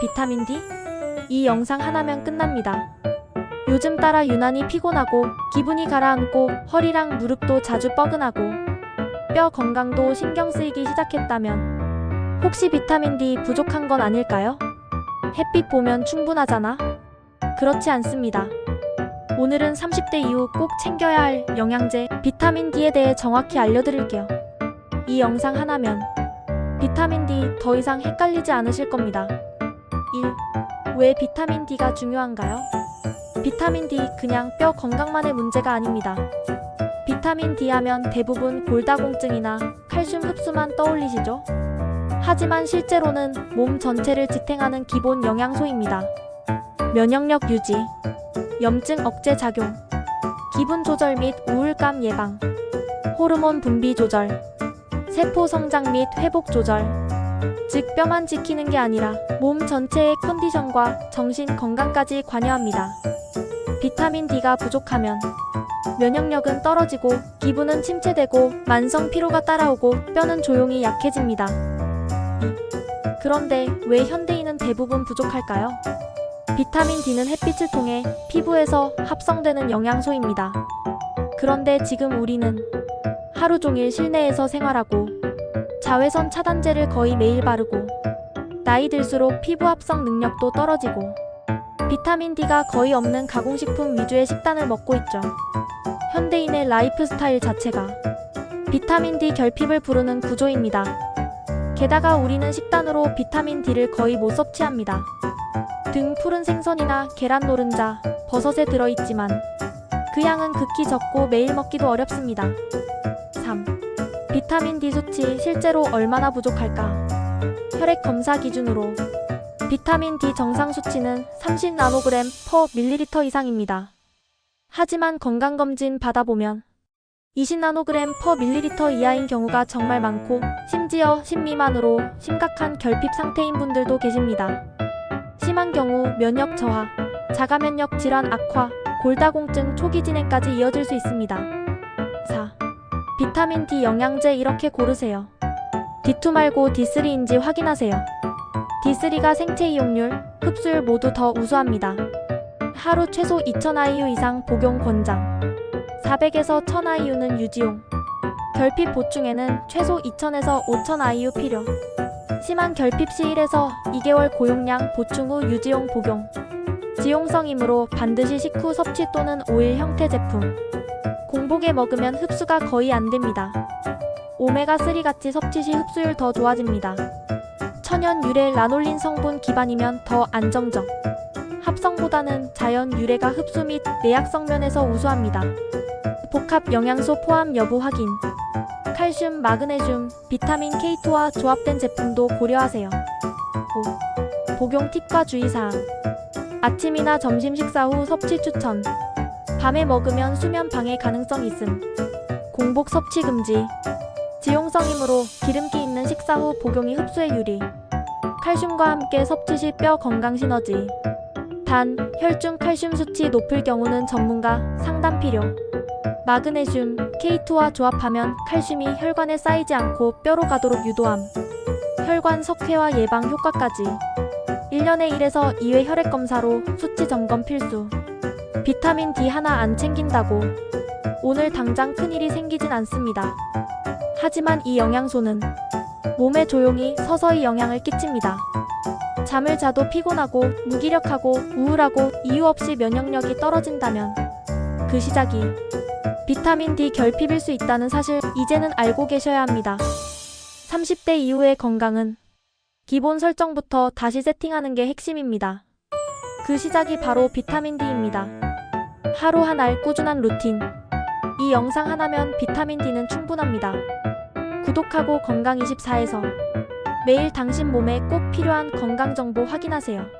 비타민 D? 이 영상 하나면 끝납니다. 요즘 따라 유난히 피곤하고 기분이 가라앉고 허리랑 무릎도 자주 뻐근하고 뼈 건강도 신경 쓰이기 시작했다면 혹시 비타민 D 부족한 건 아닐까요? 햇빛 보면 충분하잖아? 그렇지 않습니다. 오늘은 30대 이후 꼭 챙겨야 할 영양제 비타민 D에 대해 정확히 알려드릴게요. 이 영상 하나면 비타민 D 더 이상 헷갈리지 않으실 겁니다. 1. 왜 비타민 D가 중요한가요? 비타민 D 그냥 뼈 건강만의 문제가 아닙니다. 비타민 D 하면 대부분 골다공증이나 칼슘 흡수만 떠올리시죠? 하지만 실제로는 몸 전체를 지탱하는 기본 영양소입니다. 면역력 유지, 염증 억제 작용, 기분 조절 및 우울감 예방, 호르몬 분비 조절, 세포 성장 및 회복 조절. 즉 뼈만 지키는 게 아니라 몸 전체의 컨디션과 정신 건강까지 관여합니다. 비타민 D가 부족하면 면역력은 떨어지고 기분은 침체되고 만성 피로가 따라오고 뼈는 조용히 약해집니다. 그런데 왜 현대인은 대부분 부족할까요? 비타민 D는 햇빛을 통해 피부에서 합성되는 영양소입니다. 그런데 지금 우리는 하루 종일 실내에서 생활하고 자외선 차단제를 거의 매일 바르고 나이 들수록 피부 합성 능력도 떨어지고 비타민 D가 거의 없는 가공식품 위주의 식단을 먹고 있죠. 현대인의 라이프 스타일 자체가 비타민 D 결핍을 부르는 구조입니다. 게다가 우리는 식단으로 비타민 D를 거의 못 섭취합니다. 등 푸른 생선이나 계란 노른자, 버섯에 들어있지만 그 양은 극히 적고 매일 먹기도 어렵습니다. 3. 비타민 D 수치 실제로 얼마나 부족할까? 혈액 검사 기준으로 비타민 D 정상 수치는 30 나노그램 퍼 밀리리터 이상입니다. 하지만 건강검진 받아보면 20 나노그램 퍼 밀리리터 이하인 경우가 정말 많고 심지어 10 미만으로 심각한 결핍 상태인 분들도 계십니다. 심한 경우 면역 저하, 자가 면역 질환 악화, 골다공증 초기 진행까지 이어질 수 있습니다. 4. 비타민 D 영양제 이렇게 고르세요. D2 말고 D3인지 확인하세요. D3가 생체 이용률, 흡수율 모두 더 우수합니다. 하루 최소 2000IU 이상 복용 권장. 400에서 1000IU는 유지용. 결핍 보충에는 최소 2000에서 5000IU 필요. 심한 결핍 시 1에서 2개월 고용량 보충 후 유지용 복용. 지용성이므로 반드시 식후 섭취 또는 오일 형태 제품. 공복에 먹으면 흡수가 거의 안 됩니다. 오메가3 같이 섭취 시 흡수율 더 좋아집니다. 천연 유래 라놀린 성분 기반이면 더 안정적. 합성보다는 자연 유래가 흡수 및 내약성 면에서 우수합니다. 복합 영양소 포함 여부 확인. 칼슘, 마그네슘, 비타민 K2와 조합된 제품도 고려하세요. 5. 복용 팁과 주의사항. 아침이나 점심 식사 후 섭취 추천. 밤에 먹으면 수면 방해 가능성 있음. 공복 섭취 금지. 지용성이므로 기름기 있는 식사 후 복용이 흡수에 유리. 칼슘과 함께 섭취 시 뼈 건강 시너지. 단, 혈중 칼슘 수치 높을 경우는 전문가 상담 필요. 마그네슘, K2와 조합하면 칼슘이 혈관에 쌓이지 않고 뼈로 가도록 유도함. 혈관 석회화 예방 효과까지. 1년에 1에서 2회 혈액 검사로 수치 점검 필수. 비타민 D 하나 안 챙긴다고 오늘 당장 큰일이 생기진 않습니다. 하지만 이 영양소는 몸에 조용히 서서히 영향을 끼칩니다. 잠을 자도 피곤하고 무기력하고 우울하고 이유 없이 면역력이 떨어진다면 그 시작이 비타민 D 결핍일 수 있다는 사실 이제는 알고 계셔야 합니다. 30대 이후의 건강은 기본 설정부터 다시 세팅하는 게 핵심입니다. 그 시작이 바로 비타민 D입니다. 하루 한 알 꾸준한 루틴. 이 영상 하나면 비타민 D는 충분합니다. 구독하고 건강24에서 매일 당신 몸에 꼭 필요한 건강 정보 확인하세요.